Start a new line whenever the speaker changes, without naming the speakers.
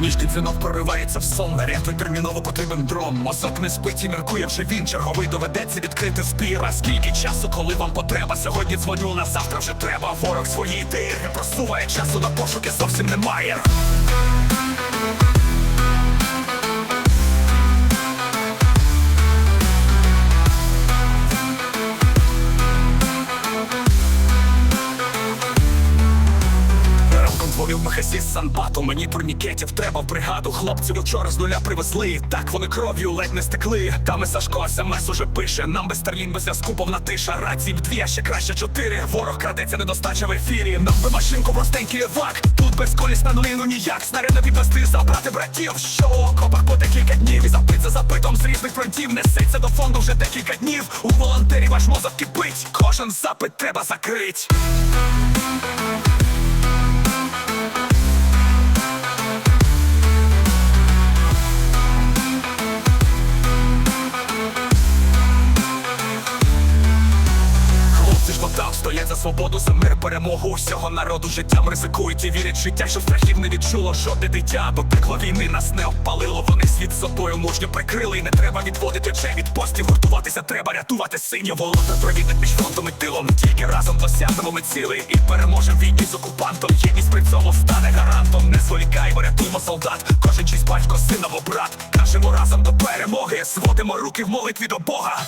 Ніжний дзвінок проривається в сон, рятуй терміново потрібен дрон. Мозок не спить і міркує вже він. Черговий доведеться відкрити збір. Скільки часу, коли вам потреба? Сьогодні дзвоню, на завтра вже треба. Ворог свої ідеї не просуває, часу на пошуки зовсім немає. Дзвонив Мехасіс Санбату. Мені турнікетів треба в бригаду. Хлопців вчора з нуля привезли. Так вони кров'ю ледь не стекли. Там і Сашко смс уже пише. Нам без Старлін без зв'язку повна тиша. Рації в дві, а ще краще чотири. Ворог крадеться недостача в ефірі. Нам би машинку простенький евак Тут без колісна нуліну ніяк. Снаряди підвести забрати братів. Що у окопах по декілька днів? І запит за запитом з різних фронтів. Несеться до фонду вже декілька днів. У волонтерів ваш мозок кипить. Кожен запит треба закрить Хлопці стоять за свободу, за мир, перемогу усього народу життям ризикують і вірять життя, що страхів не відчуло жодне дитя, бо пекло війни нас не обпалило. Вони світ собою мужньо прикрили, і не треба відводити очей від постів. Гуртуватися треба рятувати синє волота, провідник між фронтом і тилом. Тільки разом досягнемо ми цілий і переможемо війні з окупантом. Єдність при цьому стане гарантом. Не зволікаймо, рятуємо солдат. Кожен чийсь батько, син або брат. Кажемо разом до перемоги. Сводимо руки в молитві до Бога.